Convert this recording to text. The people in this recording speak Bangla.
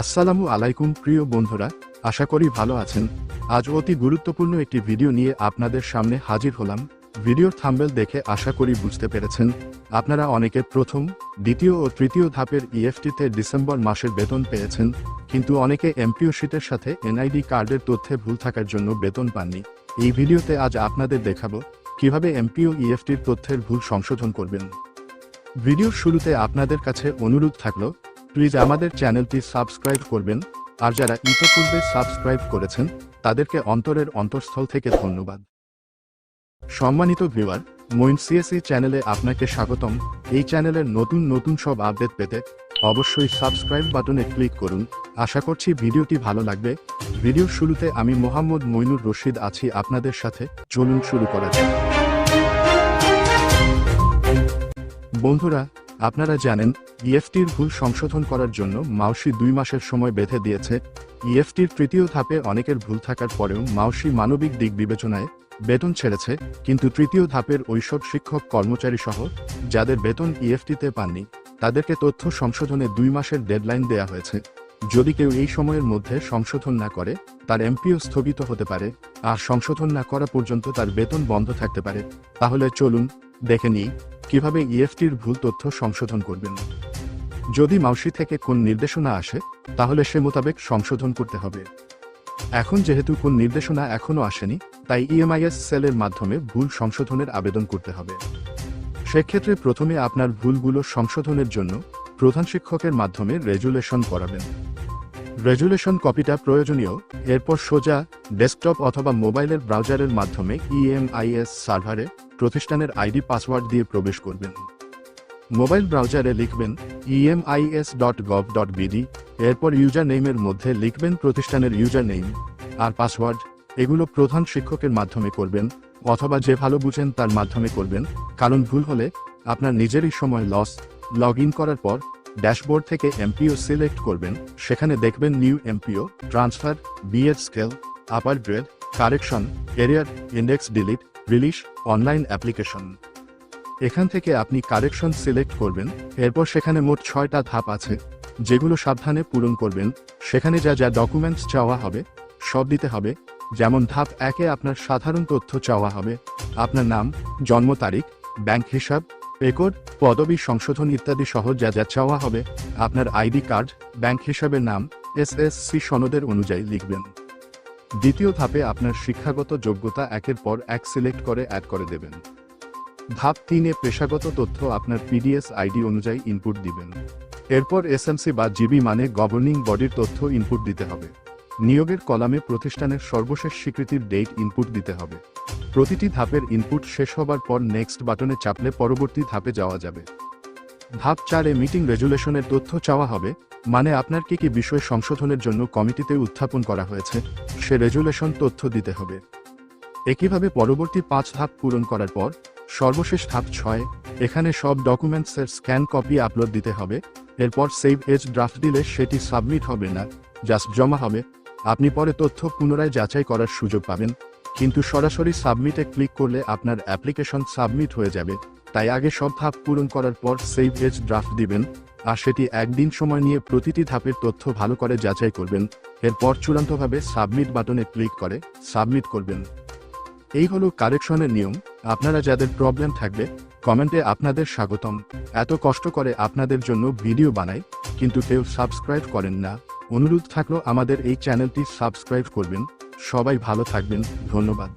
আসসালামু আলাইকুম, প্রিয় বন্ধুরা। আশা করি ভালো আছেন। আজ অতি গুরুত্বপূর্ণ একটি ভিডিও নিয়ে আপনাদের সামনে হাজির হলাম। ভিডিওর থাম্বেল দেখে আশা করি বুঝতে পেরেছেন। আপনারা অনেকে প্রথম, দ্বিতীয় ও তৃতীয় ধাপের ইএফটিতে ডিসেম্বর মাসের বেতন পেয়েছেন, কিন্তু অনেকে এমপিও শিটের সাথে এনআইডি কার্ডের তথ্যে ভুল থাকার জন্য বেতন পাননি। এই ভিডিওতে আজ আপনাদের দেখাবো কীভাবে এমপিও ইএফটির তথ্যের ভুল সংশোধন করবেন। ভিডিওর শুরুতে আপনাদের কাছে অনুরোধ থাকল প্লিজ আমাদের চ্যানেলটি সাবস্ক্রাইব করবেন। আর যারা ইতোপূর্বে সাবস্ক্রাইব করেছেন, তাদেরকে অন্তরের অন্তঃস্থল থেকে ধন্যবাদ। সম্মানিত ভিউয়ার মইন সিএসি চ্যানেলে আপনাকে স্বাগতম। এই চ্যানেলের নতুন নতুন সব আপডেট পেতে অবশ্যই সাবস্ক্রাইব বাটনে ক্লিক করুন। আশা করছি ভিডিওটি ভালো লাগবে। ভিডিওর শুরুতে আমি মোহাম্মদ মইনুর রশিদ আছি আপনাদের সাথে। চলুন শুরু করা যাক। বন্ধুরা আপনারা জানেন, ইএফটির ভুল সংশোধন করার জন্য মাউসি দুই মাসের সময় বেঁধে দিয়েছে। ইএফটির তৃতীয় ধাপে অনেকের ভুল থাকার পরেও মাউসি মানবিক দিক বিবেচনায় বেতন ছেড়েছে, কিন্তু তৃতীয় ধাপের ঐসব শিক্ষক কর্মচারী সহ যাদের বেতন ইএফটিতে পাননি, তাদেরকে তথ্য সংশোধনে দুই মাসের ডেডলাইন দেয়া হয়েছে। যদি কেউ এই সময়ের মধ্যে সংশোধন না করে, তার এমপিও স্থগিত হতে পারে, আর সংশোধন না করা পর্যন্ত তার বেতন বন্ধ থাকতে পারে। তাহলে চলুন দেখে নিই, কীভাবে ইএফটির ভুল তথ্য সংশোধন করবেন। যদি মাউসি থেকে কোন নির্দেশনা আসে, তাহলে সে মোতাবেক সংশোধন করতে হবে। এখন যেহেতু কোন নির্দেশনা এখনও আসেনি, তাই ইএমআইএস সেলের মাধ্যমে ভুল সংশোধনের আবেদন করতে হবে। সেক্ষেত্রে প্রথমে আপনার ভুলগুলো সংশোধনের জন্য প্রধান শিক্ষকের মাধ্যমে রেজুলেশন করাবেন। রেজুলেশন কপিটা প্রয়োজনীয়, এরপর সোজা ডেস্কটপ অথবা মোবাইলের ব্রাউজারের মাধ্যমে ইএমআইএস সার্ভারে প্রতিষ্ঠানের আইডি পাসওয়ার্ড দিয়ে প্রবেশ করবেন। মোবাইল ব্রাউজারে লিখবেন EMIS dot gov dot BD এরপর ইউজার নেইমের মধ্যে লিখবেন প্রতিষ্ঠানের ইউজার নেইম আর পাসওয়ার্ড। এগুলো প্রধান শিক্ষকের মাধ্যমে করবেন, অথবা যে ভালো বুঝেন তার মাধ্যমে করবেন, কারণ ভুল হলে আপনার নিজেরই সময় লস লগ ইন করার পর ড্যাশবোর্ড থেকে এমপিও সিলেক্ট করবেন, সেখানে দেখবেন new MPO transfer BEd scale upper grade correction arrear index delete release online application এখান থেকে আপনি কারেকশন সিলেক্ট করবেন, এরপর সেখানে মোট ছয়টা ধাপ আছে, যেগুলো সাবধানে পূরণ করবেন, সেখানে যা যা ডকুমেন্টস চাওয়া হবে, সব দিতে হবে, যেমন ধাপ একে আপনার সাধারণ তথ্য চাওয়া হবে, আপনার নাম, জন্ম তারিখ ব্যাংক হিসাব রেকর্ড পদবি সংশোধন ইত্যাদি সহ যা যা চাওয়া হবে, আপনার আইডি কার্ড ব্যাংক হিসাবের নাম এসএসসি সনদের অনুযায়ী লিখবেন। দ্বিতীয় ধাপে আপনার শিক্ষাগত যোগ্যতা একের পর এক সিলেক্ট করে অ্যাড করে দেবেন। ধাপ তিনে পেশাগত তথ্য আপনার পিডিএস আইডি অনুযায়ী ইনপুট দিবেন। এরপর এসএমসি বা জিবি মানে গভর্নিং বডির তথ্য ইনপুট দিতে হবে। নিয়োগের কলামে প্রতিষ্ঠানের সর্বশেষ স্বীকৃতির ডেট ইনপুট দিতে হবে। প্রতিটি ধাপের ইনপুট শেষ হবার পর নেক্সট বাটনে চাপলে পরবর্তী ধাপে যাওয়া যাবে। ধাপ চারে মিটিং রেজুলেশনের তথ্য চাওয়া হবে মানে আপনার কি কি বিষয় সংশোধনের জন্য কমিটিতে উত্থাপন করা হয়েছে, সে রেজুলেশন তথ্য দিতে হবে। একইভাবে পরবর্তী পাঁচ ধাপ পূরণ করার পর, সর্বশেষ ধাপ ছয়, এখানে সব ডকুমেন্টসের স্ক্যান কপি আপলোড দিতে হবে, এরপর সেভ এজ ড্রাফট দিলে সেটি সাবমিট হবে না, জাস্ট জমা হবে। আপনি পরে তথ্য পুনরায় যাচাই করার সুযোগ পাবেন, কিন্তু সরাসরি সাবমিটে ক্লিক করলে আপনার অ্যাপ্লিকেশন সাবমিট হয়ে যাবে। তাই আগে সব ধাপ পূরণ করার পর সেভ এজ ড্রাফট দিবেন, আর সেটি একদিন সময় নিয়ে প্রতিটি ধাপের তথ্য ভালো করে যাচাই করবেন, এরপর চূড়ান্তভাবে সাবমিট বাটনে ক্লিক করে সাবমিট করবেন। এই হলো কারেকশনের নিয়ম, আপনারা যাদের প্রবলেম থাকবে কমেন্টে আপনাদের স্বাগতম। এত কষ্ট করে আপনাদের জন্য ভিডিও বানাই, কিন্তু কেউ সাবস্ক্রাইব করেন না। অনুরোধ থাকল আমাদের এই চ্যানেলটি সাবস্ক্রাইব করবেন। সবাই ভালো থাকবেন, ধন্যবাদ।